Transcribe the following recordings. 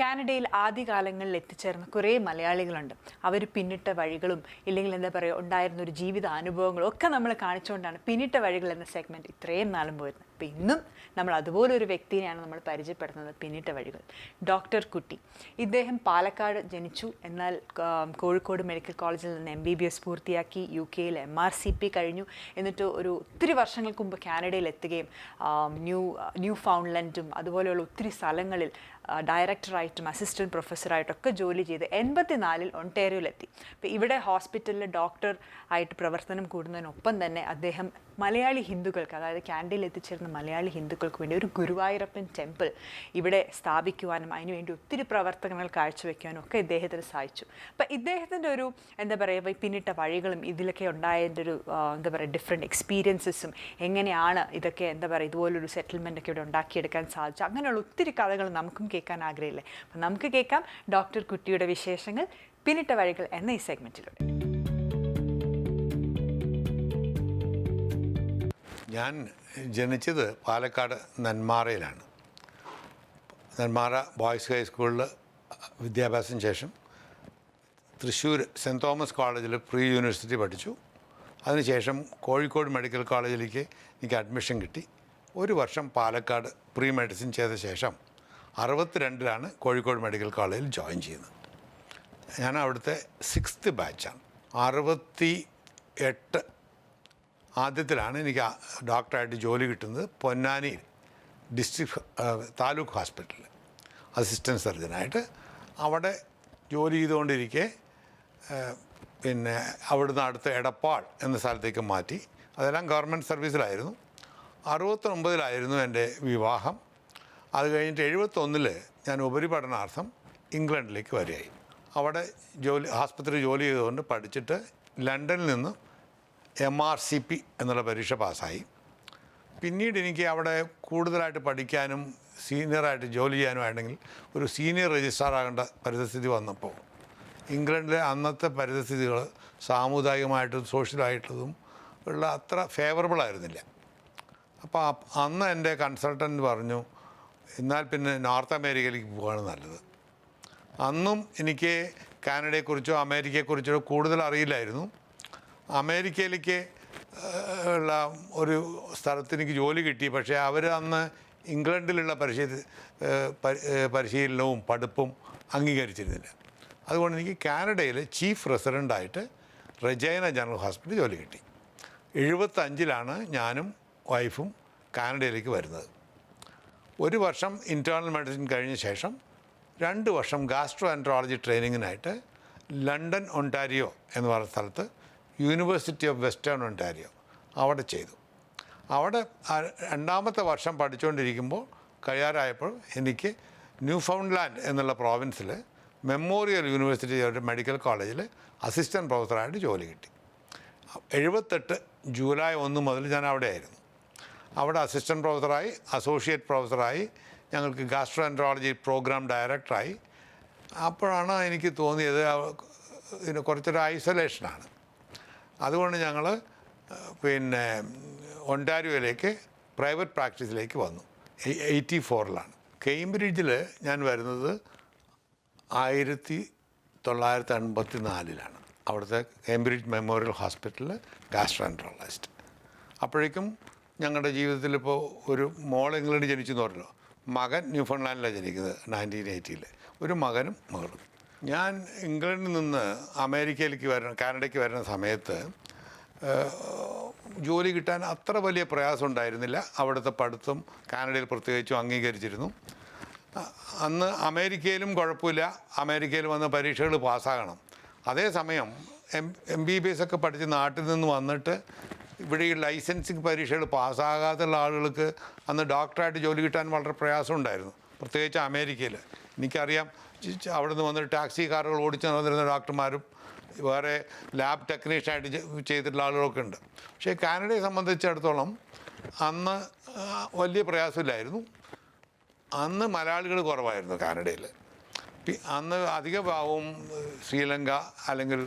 കാനഡയിൽ ആദ്യകാലങ്ങളിൽ എത്തിച്ചേർന്ന കുറേ മലയാളികളുണ്ട്. അവർ പിന്നിട്ട വഴികളും ഇല്ലെങ്കിൽ എന്താ പറയുക ഉണ്ടായിരുന്ന ഒരു ജീവിത അനുഭവങ്ങളും ഒക്കെ നമ്മൾ കാണിച്ചുകൊണ്ടാണ് പിന്നിട്ട വഴികൾ എന്ന സെഗ്മെന്റ് ഇത്രയും നാളും പോയിരുന്നത്. അപ്പോൾ ഇന്നും നമ്മൾ അതുപോലെ ഒരു വ്യക്തിയെയാണ് നമ്മൾ പരിചയപ്പെടുന്നത് പിന്നിട്ട വഴികൾ. ഡോക്ടർ കുട്ടി. ഇദ്ദേഹം പാലക്കാട് ജനിച്ചു. എന്നാൽ കോഴിക്കോട് മെഡിക്കൽ കോളേജിൽ നിന്ന് എം ബി ബി എസ് പൂർത്തിയാക്കി യു കെയിൽ എം ആർ സി പി കഴിഞ്ഞു. എന്നിട്ട് ഒരു ഒത്തിരി വർഷങ്ങൾക്ക് മുമ്പ് കാനഡയിൽ എത്തുകയും ന്യൂ ന്യൂ ഫൗണ്ട്ലൻഡും അതുപോലെയുള്ള ഒത്തിരി സ്ഥലങ്ങളിൽ ഡയറക്ടറായിട്ടും അസിസ്റ്റന്റ് പ്രൊഫസറായിട്ടൊക്കെ ജോലി ചെയ്ത് എൺപത്തിനാലിൽ ഒണ്ടേറിയോയിലെത്തി. അപ്പോൾ ഇവിടെ ഹോസ്പിറ്റലിൽ ഡോക്ടർ ആയിട്ട് പ്രവർത്തനം കൂടുന്നതിനൊപ്പം തന്നെ അദ്ദേഹം മലയാളി ഹിന്ദുക്കൾക്ക് അതായത് ക്യാൻഡിൽ എത്തിച്ചേർന്ന മലയാളി ഹിന്ദുക്കൾക്ക് വേണ്ടി ഒരു ഗുരുവായൂരപ്പൻ ടെമ്പിൾ ഇവിടെ സ്ഥാപിക്കുവാനും അതിനുവേണ്ടി ഒത്തിരി പ്രവർത്തനങ്ങൾ കാഴ്ചവെക്കാനും ഒക്കെ ഇദ്ദേഹത്തിന് സാധിച്ചു. അപ്പം ഇദ്ദേഹത്തിന്റെ ഒരു എന്താ പറയുക പിന്നിട്ട വഴികളും ഇതിലൊക്കെ ഉണ്ടായതിന്റെ ഒരു എന്താ പറയുക ഡിഫറെന്റ് എക്സ്പീരിയൻസസും എങ്ങനെയാണ് ഇതൊക്കെ എന്താ പറയുക ഇതുപോലൊരു സെറ്റിൽമെന്റ് ഒക്കെ ഇവിടെ ഉണ്ടാക്കിയെടുക്കാൻ സാധിച്ചു അങ്ങനെയുള്ള ഒത്തിരി കഥകൾ നമുക്കും കേൾക്കാൻ ആഗ്രഹമില്ലേ? അപ്പം നമുക്ക് കേൾക്കാം ഡോക്ടർ കുട്ടിയുടെ വിശേഷങ്ങൾ പിന്നിട്ട വഴികൾ എന്ന ഈ സെഗ്മെന്റിലൂടെ ഞാൻ ജനിച്ചത് പാലക്കാട് നെന്മാറയിലാണ്. നെന്മാറ ബോയ്സ് ഹൈസ്കൂളിൽ വിദ്യാഭ്യാസം ശേഷം തൃശ്ശൂർ സെന്റ് തോമസ് കോളേജിൽ പ്രീ യൂണിവേഴ്സിറ്റി പഠിച്ചു. അതിനുശേഷം കോഴിക്കോട് മെഡിക്കൽ കോളേജിലേക്ക് എനിക്ക് അഡ്മിഷൻ കിട്ടി. ഒരു വർഷം പാലക്കാട് പ്രീ മെഡിസിൻ ചെയ്ത ശേഷം അറുപത്തിരണ്ടിലാണ് കോഴിക്കോട് മെഡിക്കൽ കോളേജിൽ ജോയിൻ ചെയ്യുന്നത്. ഞാൻ അവിടുത്തെ സിക്സ്ത് ബാച്ചാണ്. അറുപത്തി എട്ട് ആദ്യത്തിലാണ് എനിക്ക് ഡോക്ടറായിട്ട് ജോലി കിട്ടുന്നത് പൊന്നാനി ഡിസ്ട്രിക്ട് താലൂക്ക് ഹോസ്പിറ്റലിൽ അസിസ്റ്റന്റ് സർജനായിട്ട് അവിടെ ജോലി ചെയ്തുകൊണ്ടിരിക്കെ പിന്നെ അവിടുന്ന് അടുത്ത എടപ്പാൾ എന്ന സ്ഥലത്തേക്ക് മാറ്റി. അതെല്ലാം ഗവൺമെന്റ് സർവീസിലായിരുന്നു. അറുപത്തൊമ്പതിലായിരുന്നു എന്റെ വിവാഹം. അത് കഴിഞ്ഞിട്ട് എഴുപത്തൊന്നിൽ ഞാൻ ഉപരിപഠനാർത്ഥം ഇംഗ്ലണ്ടിലേക്ക് വരികയായി. അവിടെ ജോലി ആസ്പത്രി ജോലി ചെയ്തുകൊണ്ട് പഠിച്ചിട്ട് ലണ്ടനിൽ നിന്ന് എം ആർ സി പി എന്നുള്ള പരീക്ഷ പാസ്സായി. പിന്നീട് എനിക്ക് അവിടെ കൂടുതലായിട്ട് പഠിക്കാനും സീനിയറായിട്ട് ജോലി ചെയ്യാനുമായിരുന്നെങ്കിൽ ഒരു സീനിയർ രജിസ്ട്രാർ ആകേണ്ട പരിതസ്ഥിതി വന്നപ്പോൾ ഇംഗ്ലണ്ടിലെ അന്നത്തെ പരിതസ്ഥിതികൾ സാമുദായികമായിട്ടും സോഷ്യലായിട്ടുള്ളതും ഉള്ള അത്ര ഫേവറബിൾ ആയിരുന്നില്ല. അപ്പോൾ അന്ന് എന്റെ കൺസൾട്ടന്റ് പറഞ്ഞു എന്നാൽ പിന്നെ നോർത്ത് അമേരിക്കയിലേക്ക് പോവുകയാണ് നല്ലത്. അന്നും എനിക്ക് കാനഡയെക്കുറിച്ചോ അമേരിക്കയെക്കുറിച്ചോ കൂടുതൽ അറിയില്ലായിരുന്നു. അമേരിക്കയിലേക്ക് ഉള്ള ഒരു സ്ഥലത്ത് എനിക്ക് ജോലി കിട്ടി. പക്ഷേ അവർ അന്ന് ഇംഗ്ലണ്ടിലുള്ള പരിശീല ഏഹ്, പരി- ഏഹ്, പരിശീലനവും പഠിപ്പും അംഗീകരിച്ചിരുന്നില്ല. അതുകൊണ്ട് എനിക്ക് കാനഡയിൽ ചീഫ് റെസിഡന്റായിട്ട് റെജൈന ജനറൽ ഹോസ്പിറ്റൽ ജോലി കിട്ടി. എഴുപത്തഞ്ചിലാണ് ഞാനും വൈഫും കാനഡയിലേക്ക് വരുന്നത്. ഒരു വർഷം ഇന്റേർണൽ മെഡിസിൻ കഴിഞ്ഞ ശേഷം രണ്ട് വർഷം ഗാസ്ട്രോ ആൻഡ്രോളജി ട്രെയിനിങ്ങിനായിട്ട് ലണ്ടൻ ഒണ്ടാരിയോ എന്ന് പറയുന്ന സ്ഥലത്ത് യൂണിവേഴ്സിറ്റി ഓഫ് വെസ്റ്റേൺ ഒണ്ടാരിയോ അവിടെ ചെയ്തു. അവിടെ രണ്ടാമത്തെ വർഷം പഠിച്ചുകൊണ്ടിരിക്കുമ്പോൾ കഴിയാറായപ്പോൾ എനിക്ക് ന്യൂ ഫൗണ്ട്ലാൻഡ് എന്നുള്ള പ്രോവിൻസിൽ മെമ്മോറിയൽ യൂണിവേഴ്സിറ്റി ഒരു മെഡിക്കൽ കോളേജിൽ അസിസ്റ്റന്റ് പ്രൊഫസറായിട്ട് ജോലി കിട്ടി. എഴുപത്തെട്ട് ജൂലൈ ഒന്ന് മുതൽ ഞാൻ അവിടെ ആയിരുന്നു അവിടെ അസിസ്റ്റന്റ് പ്രൊഫസറായി അസോസിയേറ്റ് പ്രൊഫസറായി ഞങ്ങൾക്ക് ഗാസ്ട്രോ എൻട്രോളജി പ്രോഗ്രാം ഡയറക്ടറായി അപ്പോഴാണ് എനിക്ക് തോന്നിയത് ഇതിന് കുറച്ചൊരു ഐസൊലേഷനാണ് അതുകൊണ്ട് ഞങ്ങൾ പിന്നെ ഒണ്ടാരിയോയിലേക്ക് പ്രൈവറ്റ് പ്രാക്ടീസിലേക്ക് വന്നു. എയ്റ്റി ഫോറിലാണ് കേംബ്രിഡ്ജിൽ ഞാൻ വരുന്നത് ആയിരത്തി തൊള്ളായിരത്തി അൻപത്തി നാലിലാണ് അവിടുത്തെ കേംബ്രിഡ്ജ് മെമ്മോറിയൽ ഹോസ്പിറ്റലിൽ ഗാസ്ട്രോൻട്രോളജിസ്റ്റ് അപ്പോഴേക്കും ഞങ്ങളുടെ ജീവിതത്തിൽ ഇപ്പോൾ ഒരു മോൾ ഇംഗ്ലണ്ടിൽ ജനിച്ചു എന്ന് പറഞ്ഞല്ലോ. മകൻ ന്യൂഫൺലാൻഡിലാണ് ജനിക്കുന്നത് നയന്റീൻ എയ്റ്റിയിൽ ഒരു മകനും മകളും. ഞാൻ ഇംഗ്ലണ്ടിൽ നിന്ന് അമേരിക്കയിലേക്ക് വരുന്ന കാനഡയ്ക്ക് വരുന്ന സമയത്ത് ജോലി കിട്ടാൻ അത്ര വലിയ പ്രയാസം ഉണ്ടായിരുന്നില്ല. അവിടുത്തെ പഠിത്തം കാനഡയിൽ പ്രത്യേകിച്ചും അംഗീകരിച്ചിരുന്നു. അന്ന് അമേരിക്കയിലും കുഴപ്പമില്ല. അമേരിക്കയിൽ വന്ന് പരീക്ഷകൾ പാസ്സാകണം. അതേസമയം M M B B S ഒക്കെ പഠിച്ച് നാട്ടിൽ നിന്ന് വന്നിട്ട് ഇവിടെ ഈ ലൈസൻസിങ് പരീക്ഷകൾ പാസ്സാകാത്തുള്ള ആളുകൾക്ക് അന്ന് ഡോക്ടറായിട്ട് ജോലി കിട്ടാൻ വളരെ പ്രയാസമുണ്ടായിരുന്നു പ്രത്യേകിച്ച് അമേരിക്കയിൽ. എനിക്കറിയാം. അവിടെ നിന്ന് വന്നിട്ട് ടാക്സി കാറുകൾ ഓടിച്ച് നടന്നിരുന്ന ഡോക്ടർമാരും വേറെ ലാബ് ടെക്നീഷ്യനായിട്ട് ചെയ്തിട്ടുള്ള ആളുകളൊക്കെ ഉണ്ട്. പക്ഷേ കാനഡയെ സംബന്ധിച്ചിടത്തോളം അന്ന് വലിയ പ്രയാസമില്ലായിരുന്നു. അന്ന് മലയാളികൾ കുറവായിരുന്നു കാനഡയിൽ. അന്ന് അധിക ഭാഗവും ശ്രീലങ്ക അല്ലെങ്കിൽ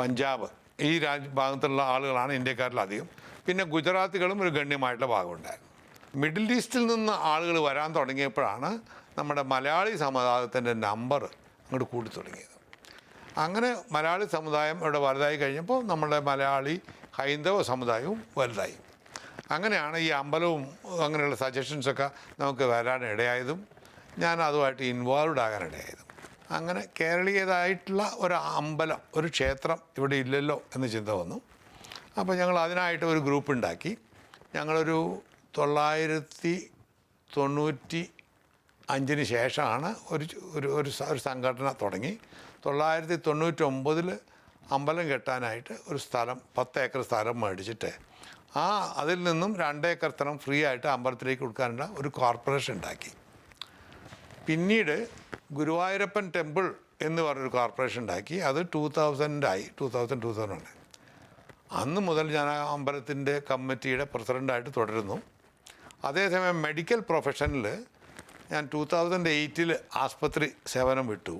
പഞ്ചാബ് ഈ രാജ്യ ഭാഗത്തുള്ള ആളുകളാണ് ഇന്ത്യക്കാരിലധികം പിന്നെ ഗുജറാത്തികളും ഒരു ഗണ്യമായിട്ടുള്ള ഭാഗമുണ്ടായിരുന്നു മിഡിൽ ഈസ്റ്റിൽ നിന്ന് ആളുകൾ വരാൻ തുടങ്ങിയപ്പോഴാണ് നമ്മുടെ മലയാളി സമുദായത്തിന്റെ നമ്പർ അങ്ങോട്ട് കൂടി തുടങ്ങിയത്. അങ്ങനെ മലയാളി സമുദായം ഇവിടെ വലുതായി കഴിഞ്ഞപ്പോൾ നമ്മുടെ മലയാളി ഹൈന്ദവ സമുദായവും വലുതായി. അങ്ങനെയാണ് ഈ അമ്പലവും അങ്ങനെയുള്ള സജഷൻസൊക്കെ നമുക്ക് വരാൻ ഇടയായതും ഞാൻ അതുമായിട്ട് ഇൻവോൾവ് ആകാൻ ഇടയായതും അങ്ങനെ കേരളീയതായിട്ടുള്ള ഒരു അമ്പലം ഒരു ക്ഷേത്രം ഇവിടെ ഇല്ലല്ലോ എന്ന് ചിന്ത വന്നു. അപ്പോൾ ഞങ്ങൾ അതിനായിട്ട് ഒരു ഗ്രൂപ്പ് ഉണ്ടാക്കി. ഞങ്ങളൊരു തൊള്ളായിരത്തി തൊണ്ണൂറ്റി അഞ്ചിന് ശേഷമാണ് ഒരു ഒരു ഒരു ഒരു സംഘടന തുടങ്ങി. തൊള്ളായിരത്തി തൊണ്ണൂറ്റി ഒമ്പതിൽ അമ്പലം കെട്ടാനായിട്ട് ഒരു സ്ഥലം പത്ത് ഏക്കർ സ്ഥലം മേടിച്ചിട്ട് ആ അതിൽ നിന്നും രണ്ട് ഏക്കർ സ്ഥലം ഫ്രീ ആയിട്ട് അമ്പലത്തിലേക്ക് കൊടുക്കാനുള്ള ഒരു കോർപ്പറേഷൻ ഉണ്ടാക്കി. പിന്നീട് ഗുരുവായൂരപ്പൻ ടെമ്പിൾ എന്ന് പറഞ്ഞൊരു കോർപ്പറേഷൻ ഉണ്ടാക്കി. അത് ടൂ തൗസൻഡായി ടൂ തൗസൻഡ് ടൂ തൗസൻഡ് അന്ന് മുതൽ ഞാൻ ആ അമ്പലത്തിന്റെ കമ്മിറ്റിയുടെ പ്രസിഡന്റായിട്ട് തുടരുന്നു. അതേസമയം മെഡിക്കൽ പ്രൊഫഷനിൽ ഞാൻ ടൂ തൗസൻഡ് എയ്റ്റിൽ ആസ്പത്രി സേവനം വിട്ടു.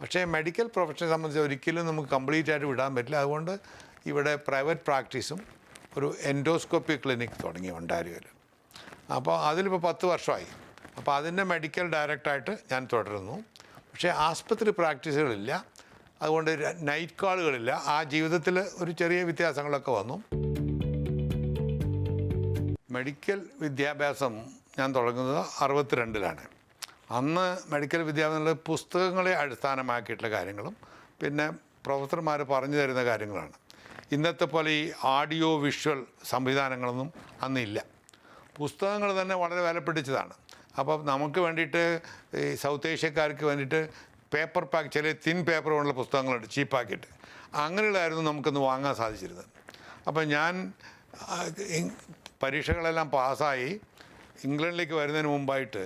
പക്ഷേ മെഡിക്കൽ പ്രൊഫഷനെ സംബന്ധിച്ച് ഒരിക്കലും നമുക്ക് കംപ്ലീറ്റ് ആയിട്ട് വിടാൻ പറ്റില്ല. അതുകൊണ്ട് ഇവിടെ പ്രൈവറ്റ് പ്രാക്ടീസും ഒരു എൻഡോസ്കോപ്പി ക്ലിനിക് തുടങ്ങി ഒണ്ടാരിയോയിൽ അപ്പോൾ അതിലിപ്പോൾ പത്ത് വർഷമായി. അപ്പോൾ അതിന്റെ മെഡിക്കൽ ഡയറക്ടറായിട്ട് ഞാൻ തുടരുന്നു. പക്ഷേ ആസ്പത്രി പ്രാക്ടീസുകളില്ല അതുകൊണ്ട് നൈറ്റ് കോളുകളില്ല ആ ജീവിതത്തിൽ ഒരു ചെറിയ വ്യത്യാസങ്ങളൊക്കെ വന്നു. മെഡിക്കൽ വിദ്യാഭ്യാസം ഞാൻ തുടങ്ങുന്നത് അറുപത്തിരണ്ടിലാണ്. അന്ന് മെഡിക്കൽ വിദ്യാഭ്യാസത്തിൽ പുസ്തകങ്ങളെ അടിസ്ഥാനമാക്കിയിട്ടുള്ള കാര്യങ്ങളും പിന്നെ പ്രൊഫസർമാർ പറഞ്ഞു തരുന്ന കാര്യങ്ങളാണ്. ഇന്നത്തെ പോലെ ഈ ആഡിയോ വിഷ്വൽ സംവിധാനങ്ങളൊന്നും അന്നില്ല. പുസ്തകങ്ങൾ തന്നെ വളരെ വിലപിടിച്ചതാണ്. അപ്പോൾ നമുക്ക് വേണ്ടിയിട്ട് ഈ സൗത്ത് ഏഷ്യക്കാർക്ക് വേണ്ടിയിട്ട് പേപ്പർ പാക്ക് ചില തിൻ പേപ്പർ കൊണ്ടുള്ള പുസ്തകങ്ങളുണ്ട് ചീപ്പാക്കിയിട്ട് അങ്ങനെയുള്ളതായിരുന്നു നമുക്കൊന്ന് വാങ്ങാൻ സാധിച്ചിരുന്നത്. അപ്പോൾ ഞാൻ പരീക്ഷകളെല്ലാം പാസ്സായി. ഇംഗ്ലണ്ടിലേക്ക് വരുന്നതിന് മുമ്പായിട്ട്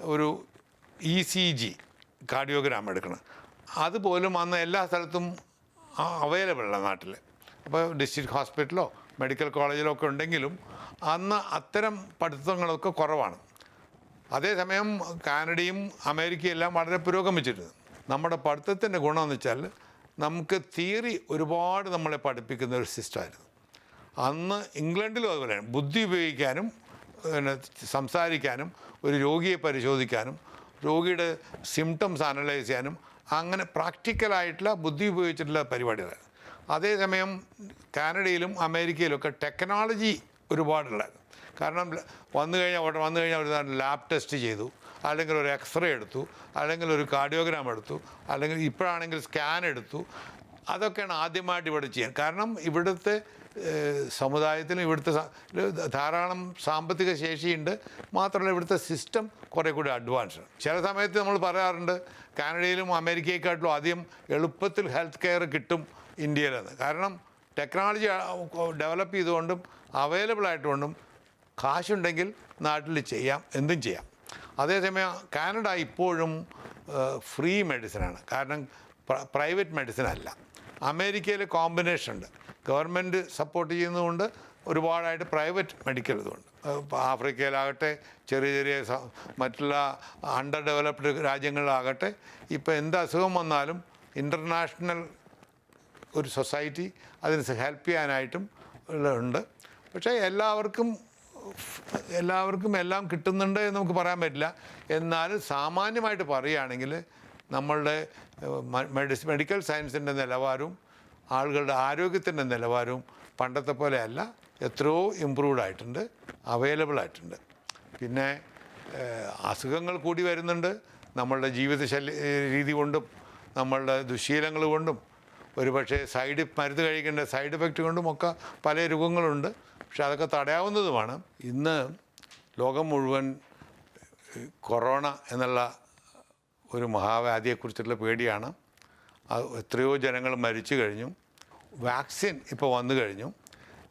ഒരു ഇ സി ജി കാർഡിയോഗ്രാം എടുക്കണം. അതുപോലും അന്ന് എല്ലാ സ്ഥലത്തും അവൈലബിൾ അല്ല നാട്ടിൽ അപ്പോൾ ഡിസ്ട്രിക്ട് ഹോസ്പിറ്റലോ മെഡിക്കൽ കോളേജിലോ ഒക്കെ ഉണ്ടെങ്കിലും അന്ന് അത്തരം പഠിത്തങ്ങളൊക്കെ കുറവാണ്. അതേസമയം കാനഡയും അമേരിക്കയും എല്ലാം വളരെ പുരോഗമിച്ചിരുന്നു. നമ്മുടെ പഠിത്തത്തിന്റെ ഗുണമെന്ന് വെച്ചാൽ നമുക്ക് തിയറി ഒരുപാട് നമ്മളെ പഠിപ്പിക്കുന്ന ഒരു സിസ്റ്റമായിരുന്നു അന്ന് ഇംഗ്ലണ്ടിലും അതുപോലെയാണ് ബുദ്ധി ഉപയോഗിക്കാനും പിന്നെ സംസാരിക്കാനും ഒരു രോഗിയെ പരിശോധിക്കാനും രോഗിയുടെ സിംറ്റംസ് അനലൈസ് ചെയ്യാനും അങ്ങനെ പ്രാക്ടിക്കലായിട്ടുള്ള ബുദ്ധി ഉപയോഗിച്ചിട്ടുള്ള പരിപാടികളാണ്. അതേസമയം കാനഡയിലും അമേരിക്കയിലൊക്കെ ടെക്നോളജി ഒരുപാടുള്ളായിരുന്നു കാരണം വന്നു കഴിഞ്ഞാൽ ഉടനെ വന്നു കഴിഞ്ഞാൽ ഒരു ലാബ് ടെസ്റ്റ് ചെയ്തു അല്ലെങ്കിൽ ഒരു എക്സ്റേ എടുത്തു അല്ലെങ്കിൽ ഒരു കാർഡിയോഗ്രാം എടുത്തു അല്ലെങ്കിൽ ഇപ്പോഴാണെങ്കിൽ സ്കാൻ എടുത്തു. അതൊക്കെയാണ് ആദ്യമായിട്ട് ഇവിടെ ചെയ്യാൻ. കാരണം ഇവിടുത്തെ സമുദായത്തിലും ഇവിടുത്തെ ധാരാളം സാമ്പത്തിക ശേഷിയുണ്ട്. മാത്രമല്ല ഇവിടുത്തെ സിസ്റ്റം കുറേ കൂടി അഡ്വാൻസ് ആണ്. ചില സമയത്ത് നമ്മൾ പറയാറുണ്ട് കാനഡയിലും അമേരിക്കയെക്കാട്ടിലും ആദ്യം എളുപ്പത്തിൽ ഹെൽത്ത് കെയർ കിട്ടും ഇന്ത്യയിലെന്ന്. കാരണം ടെക്നോളജി ഡെവലപ്പ് ചെയ്തുകൊണ്ടും അവൈലബിൾ ആയിട്ടുകൊണ്ടും കാശുണ്ടെങ്കിൽ നാട്ടിൽ ചെയ്യാം എന്തും ചെയ്യാം. അതേസമയം കാനഡ ഇപ്പോഴും ഫ്രീ മെഡിസിനാണ് കാരണം പ്രൈവറ്റ് മെഡിസിൻ അല്ല. അമേരിക്കയിൽ കോമ്പിനേഷൻ ഉണ്ട്. ഗവൺമെന്റ് സപ്പോർട്ട് ചെയ്യുന്നതുകൊണ്ട് ഒരുപാടായിട്ട് പ്രൈവറ്റ് മെഡിക്കൽ ഇതുണ്ട്. ആഫ്രിക്കയിലാകട്ടെ ചെറിയ ചെറിയ മറ്റുള്ള അണ്ടർ ഡെവലപ്ഡ് രാജ്യങ്ങളിലാകട്ടെ ഇപ്പോൾ എന്ത് അസുഖം വന്നാലും ഇന്റർനാഷണൽ ഒരു സൊസൈറ്റി അതിന് ഹെൽപ്പ് ചെയ്യാനായിട്ടും ഉണ്ട്. പക്ഷേ എല്ലാവർക്കും എല്ലാവർക്കും എല്ലാം കിട്ടുന്നുണ്ട് എന്ന് നമുക്ക് പറയാൻ പറ്റില്ല. എന്നാൽ സാമാന്യമായിട്ട് പറയുകയാണെങ്കിൽ നമ്മളുടെ മെഡിക്കൽ സയൻസിന്റെ നിലവാരവും ആളുകളുടെ ആരോഗ്യത്തിന്റെ നിലവാരവും പണ്ടത്തെ പോലെയല്ല. എത്രയോ ഇമ്പ്രൂവ്ഡ് ആയിട്ടുണ്ട്. അവൈലബിൾ ആയിട്ടുണ്ട്. പിന്നെ അസുഖങ്ങൾ കൂടി വരുന്നുണ്ട്. നമ്മളുടെ ജീവിത രീതി കൊണ്ടും നമ്മളുടെ ദുശീലങ്ങൾ കൊണ്ടും ഒരുപക്ഷെ സൈഡ് മരുന്ന് കഴിക്കേണ്ട സൈഡ് എഫക്റ്റ് കൊണ്ടും ഒക്കെ പല രോഗങ്ങളുണ്ട്. പക്ഷെ അതൊക്കെ തടയാവുന്നതുമാണ്. ഇന്ന് ലോകം മുഴുവൻ കൊറോണ എന്നുള്ള ഒരു മഹാവ്യാധിയെക്കുറിച്ചുള്ള പേടിയാണ്. എത്രയോ ജനങ്ങൾ മരിച്ചു കഴിഞ്ഞു. വാക്സിൻ ഇപ്പോൾ വന്നു കഴിഞ്ഞു.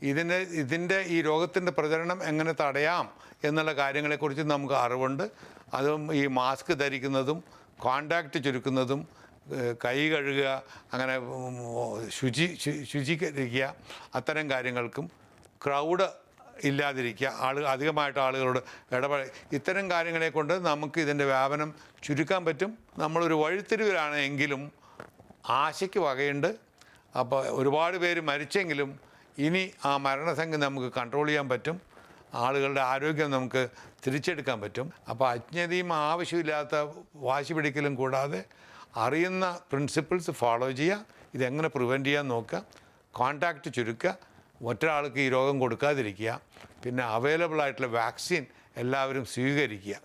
ഇതിന്റെ ഇതിന്റെ ഈ രോഗത്തിന്റെ പ്രചരണം എങ്ങനെ തടയാം എന്നുള്ള കാര്യങ്ങളെക്കുറിച്ച് നമുക്ക് അറിവുണ്ട്. അതും ഈ മാസ്ക് ധരിക്കുന്നതും കോണ്ടാക്റ്റ് ചുരുക്കുന്നതും കൈ കഴുകുക അങ്ങനെ ശുചി ശുചീകരിക്കുക അത്തരം കാര്യങ്ങൾക്കും ക്രൗഡ് ഇല്ലാതിരിക്കുക ആളുകൾ അധികമായിട്ട് ആളുകളോട് ഇടപെട ഇത്തരം കാര്യങ്ങളെ കൊണ്ട് നമുക്ക് ഇതിന്റെ വ്യാപനം ചുരുക്കാൻ പറ്റും. നമ്മളൊരു വഴിത്തിരിവിലാണ് എങ്കിലും ആശയ്ക്ക് വകയുണ്ട്. അപ്പോൾ ഒരുപാട് പേര് മരിച്ചെങ്കിലും ഇനി ആ മരണസംഖ്യ നമുക്ക് കൺട്രോൾ ചെയ്യാൻ പറ്റും. ആളുകളുടെ ആരോഗ്യം നമുക്ക് തിരിച്ചെടുക്കാൻ പറ്റും. അപ്പോൾ അജ്ഞതയും ആവശ്യമില്ലാത്ത വാശി പിടിക്കലും കൂടാതെ അറിയുന്ന പ്രിൻസിപ്പിൾസ് ഫോളോ ചെയ്യുക. ഇതെങ്ങനെ പ്രിവെന്റ് ചെയ്യാൻ നോക്കുക. കോണ്ടാക്റ്റ് ചുരുക്കുക. ഒറ്റയാൾക്ക് ഈ രോഗം കൊടുക്കാതിരിക്കുക. പിന്നെ അവൈലബിൾ ആയിട്ടുള്ള വാക്സിൻ എല്ലാവരും സ്വീകരിക്കുക.